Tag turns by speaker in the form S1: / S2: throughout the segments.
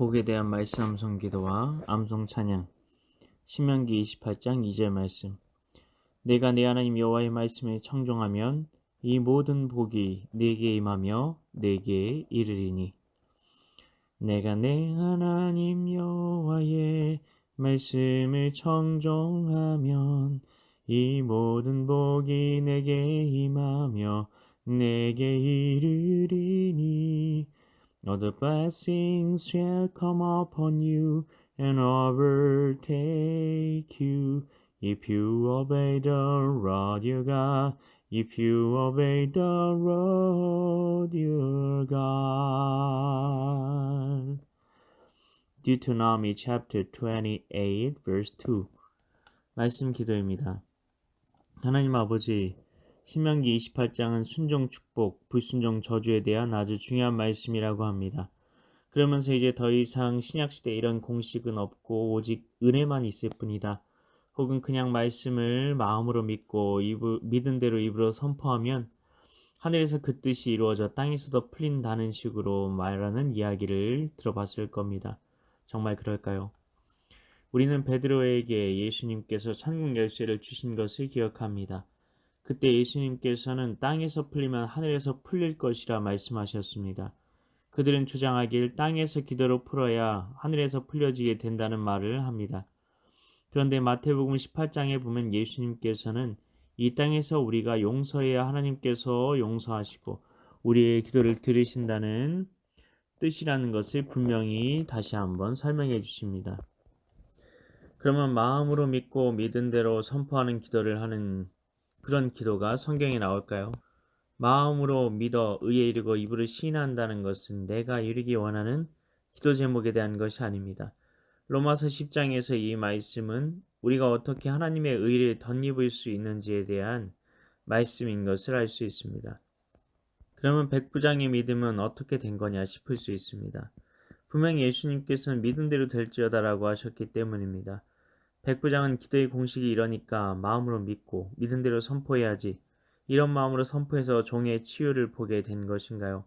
S1: 복에 대한 말씀 암송 기도와 암송 찬양. 신명기 28장 2절 말씀. 내가 내 하나님 여호와의 말씀에 청종하면 이 모든 복이 내게 임하며 내게 이르리니. 내가 내 하나님 여호와의 말씀을 청종하면 이 모든 복이 내게 임하며 내게 이르리니 All the blessings shall come upon you and overtake you if you obey the Lord your God. If you obey the Lord your God. Deuteronomy chapter 28 verse 2 말씀 기도입니다. 하나님 아버지 신명기 28장은 순종 축복, 불순종 저주에 대한 아주 중요한 말씀이라고 합니다. 그러면서 이제 더 이상 신약시대 이런 공식은 없고 오직 은혜만 있을 뿐이다. 혹은 그냥 말씀을 마음으로 믿고 입을, 믿은 대로 입으로 선포하면 하늘에서 그 뜻이 이루어져 땅에서도 풀린다는 식으로 말하는 이야기를 들어봤을 겁니다. 정말 그럴까요? 우리는 베드로에게 예수님께서 천국 열쇠를 주신 것을 기억합니다. 그때 예수님께서는 땅에서 풀리면 하늘에서 풀릴 것이라 말씀하셨습니다. 그들은 주장하길 땅에서 기도로 풀어야 하늘에서 풀려지게 된다는 말을 합니다. 그런데 마태복음 18장에 보면 예수님께서는 이 땅에서 우리가 용서해야 하나님께서 용서하시고 우리의 기도를 들으신다는 뜻이라는 것을 분명히 다시 한번 설명해 주십니다. 그러면 마음으로 믿고 믿은 대로 선포하는 기도를 하는 그런 기도가 성경에 나올까요? 마음으로 믿어 의에 이르고 입으로 시인한다는 것은 내가 이르기 원하는 기도 제목에 대한 것이 아닙니다. 로마서 10장에서 이 말씀은 우리가 어떻게 하나님의 의를 덧입을 수 있는지에 대한 말씀인 것을 알 수 있습니다. 그러면 백부장의 믿음은 어떻게 된 거냐 싶을 수 있습니다. 분명히 예수님께서는 믿은 대로 될지어다라고 하셨기 때문입니다. 백 부장은 기도의 공식이 이러니까 마음으로 믿고 믿은 대로 선포해야지 이런 마음으로 선포해서 종의 치유를 보게 된 것인가요?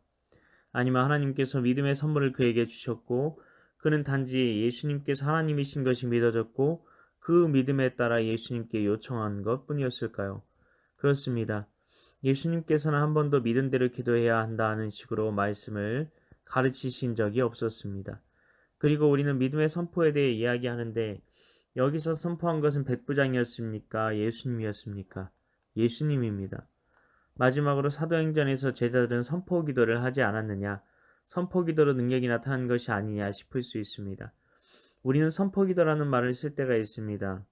S1: 아니면 하나님께서 믿음의 선물을 그에게 주셨고 그는 단지 예수님께서 하나님이신 것이 믿어졌고 그 믿음에 따라 예수님께 요청한 것 뿐이었을까요? 그렇습니다. 예수님께서는 한 번도 믿은 대로 기도해야 한다는 식으로 말씀을 가르치신 적이 없었습니다. 그리고 우리는 믿음의 선포에 대해 이야기하는데 여기서 선포한 것은 백부장이었습니까? 예수님이었습니까? 예수님입니다. 마지막으로 사도행전에서 제자들은 선포 기도를 하지 않았느냐? 선포 기도로 능력이 나타난 것이 아니냐 싶을 수 있습니다. 우리는 선포 기도라는 말을 쓸 때가 있습니다.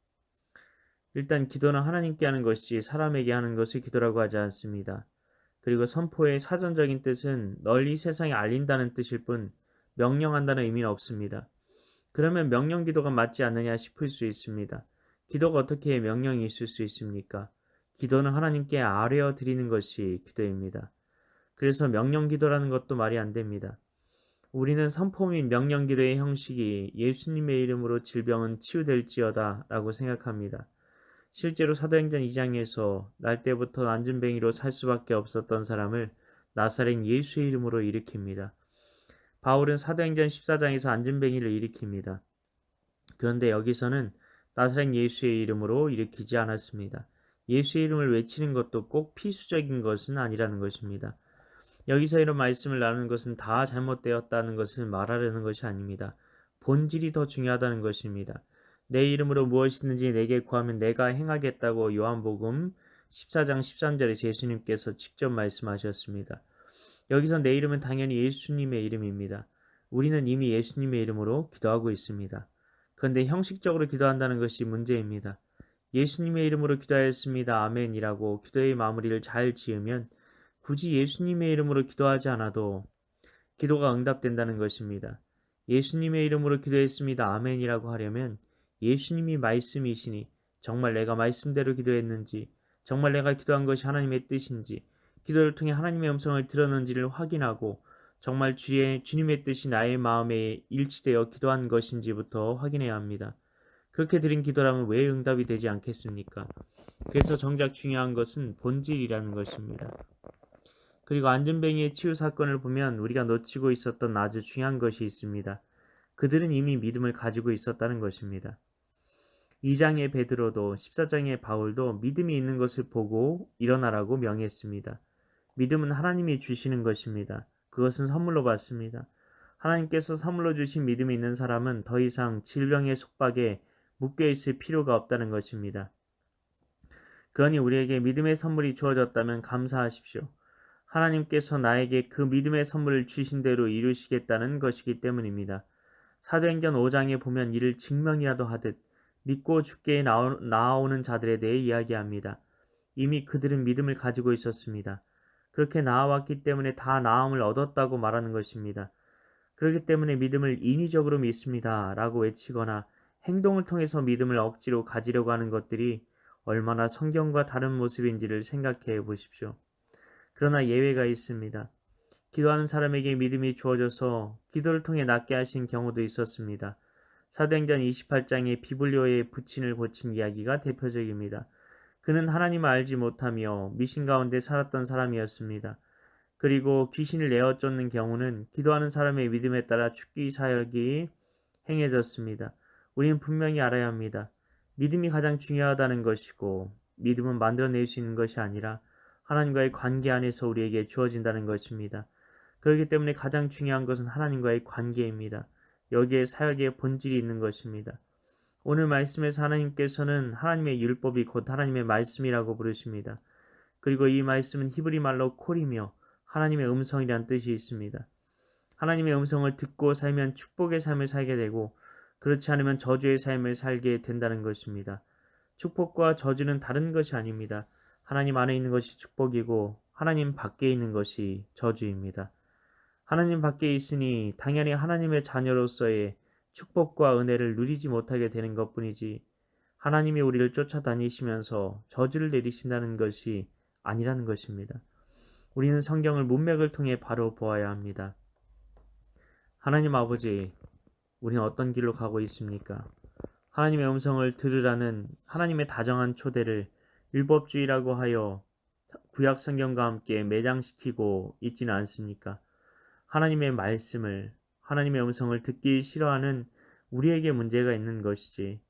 S1: 일단 기도는 하나님께 하는 것이 사람에게 하는 것을 기도라고 하지 않습니다. 그리고 선포의 사전적인 뜻은 널리 세상에 알린다는 뜻일 뿐 명령한다는 의미는 없습니다. 그러면 명령 기도가 맞지 않느냐 싶을 수 있습니다. 기도가 어떻게 명령이 있을 수 있습니까? 기도는 하나님께 아뢰어 드리는 것이 기도입니다. 그래서 명령 기도라는 것도 말이 안 됩니다. 우리는 선포 및 명령 기도의 형식이 예수님의 이름으로 질병은 치유될지어다 라고 생각합니다. 실제로 사도행전 2장에서 날 때부터 안전뱅이로 살 수밖에 없었던 사람을 나사렛 예수의 이름으로 일으킵니다. 바울은 사도행전 14장에서 안전뱅이를 일으킵니다. 그런데 여기서는 나사렛 예수의 이름으로 일으키지 않았습니다. 예수의 이름을 외치는 것도 꼭 필수적인 것은 아니라는 것입니다. 여기서 이런 말씀을 나누는 것은 다 잘못되었다는 것을 말하려는 것이 아닙니다. 본질이 더 중요하다는 것입니다. 내 이름으로 무엇이든지 내게 구하면 내가 행하겠다고 요한복음 14장 13절에 예수님께서 직접 말씀하셨습니다. 여기서 내 이름은 당연히 예수님의 이름입니다. 우리는 이미 예수님의 이름으로 기도하고 있습니다. 그런데 형식적으로 기도한다는 것이 문제입니다. 예수님의 이름으로 기도하였습니다. 아멘이라고 기도의 마무리를 잘 지으면 굳이 예수님의 이름으로 기도하지 않아도 기도가 응답된다는 것입니다. 예수님의 이름으로 기도했습니다. 아멘이라고 하려면 예수님이 말씀이시니 정말 내가 말씀대로 기도했는지 정말 내가 기도한 것이 하나님의 뜻인지 기도를 통해 하나님의 음성을 들었는지를 확인하고 정말 주의 주님의 뜻이 나의 마음에 일치되어 기도한 것인지부터 확인해야 합니다. 그렇게 드린 기도라면 왜 응답이 되지 않겠습니까? 그래서 정작 중요한 것은 본질이라는 것입니다. 그리고 안전뱅이의 치유 사건을 보면 우리가 놓치고 있었던 아주 중요한 것이 있습니다. 그들은 이미 믿음을 가지고 있었다는 것입니다. 2장의 베드로도 14장의 바울도 믿음이 있는 것을 보고 일어나라고 명했습니다. 믿음은 하나님이 주시는 것입니다. 그것은 선물로 받습니다. 하나님께서 선물로 주신 믿음이 있는 사람은 더 이상 질병의 속박에 묶여 있을 필요가 없다는 것입니다. 그러니 우리에게 믿음의 선물이 주어졌다면 감사하십시오. 하나님께서 나에게 그 믿음의 선물을 주신 대로 이루시겠다는 것이기 때문입니다. 사도행전 5장에 보면 이를 증명이라도 하듯 믿고 죽게 나오는 자들에 대해 이야기합니다. 이미 그들은 믿음을 가지고 있었습니다. 그렇게 나아왔기 때문에 다 나음을 얻었다고 말하는 것입니다. 그렇기 때문에 믿음을 인위적으로 믿습니다. 라고 외치거나 행동을 통해서 믿음을 억지로 가지려고 하는 것들이 얼마나 성경과 다른 모습인지를 생각해 보십시오. 그러나 예외가 있습니다. 기도하는 사람에게 믿음이 주어져서 기도를 통해 낫게 하신 경우도 있었습니다. 사도행전 28장에 비블리오의 부친을 고친 이야기가 대표적입니다. 그는 하나님을 알지 못하며 미신 가운데 살았던 사람이었습니다. 그리고 귀신을 내어 쫓는 경우는 기도하는 사람의 믿음에 따라 죽기 사역이 행해졌습니다. 우리는 분명히 알아야 합니다. 믿음이 가장 중요하다는 것이고 믿음은 만들어낼 수 있는 것이 아니라 하나님과의 관계 안에서 우리에게 주어진다는 것입니다. 그렇기 때문에 가장 중요한 것은 하나님과의 관계입니다. 여기에 사역의 본질이 있는 것입니다. 오늘 말씀에서 하나님께서는 하나님의 율법이 곧 하나님의 말씀이라고 부르십니다. 그리고 이 말씀은 히브리 말로 콜이며 하나님의 음성이란 뜻이 있습니다. 하나님의 음성을 듣고 살면 축복의 삶을 살게 되고 그렇지 않으면 저주의 삶을 살게 된다는 것입니다. 축복과 저주는 다른 것이 아닙니다. 하나님 안에 있는 것이 축복이고 하나님 밖에 있는 것이 저주입니다. 하나님 밖에 있으니 당연히 하나님의 자녀로서의 축복과 은혜를 누리지 못하게 되는 것 뿐이지 하나님이 우리를 쫓아다니시면서 저주를 내리신다는 것이 아니라는 것입니다. 우리는 성경을 문맥을 통해 바로 보아야 합니다. 하나님 아버지, 우리는 어떤 길로 가고 있습니까? 하나님의 음성을 들으라는 하나님의 다정한 초대를 율법주의라고 하여 구약 성경과 함께 매장시키고 있지는 않습니까? 하나님의 말씀을 하나님의 음성을 듣기 싫어하는 우리에게 문제가 있는 것이지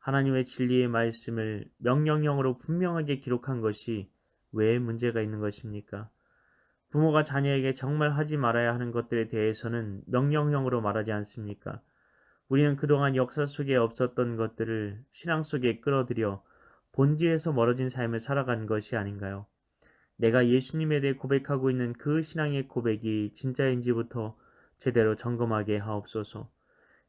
S1: 하나님의 진리의 말씀을 명령형으로 분명하게 기록한 것이 왜 문제가 있는 것입니까? 부모가 자녀에게 정말 하지 말아야 하는 것들에 대해서는 명령형으로 말하지 않습니까? 우리는 그동안 역사 속에 없었던 것들을 신앙 속에 끌어들여 본질에서 멀어진 삶을 살아간 것이 아닌가요? 내가 예수님에 대해 고백하고 있는 그 신앙의 고백이 진짜인지부터 제대로 점검하게 하옵소서.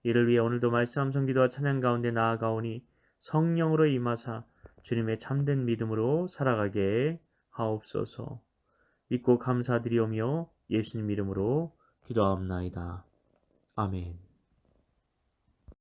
S1: 이를 위해 오늘도 말씀 함성 기도와 찬양 가운데 나아가오니 성령으로 임하사 주님의 참된 믿음으로 살아가게 하옵소서. 믿고 감사드리오며 예수님 이름으로 기도하옵나이다. 아멘.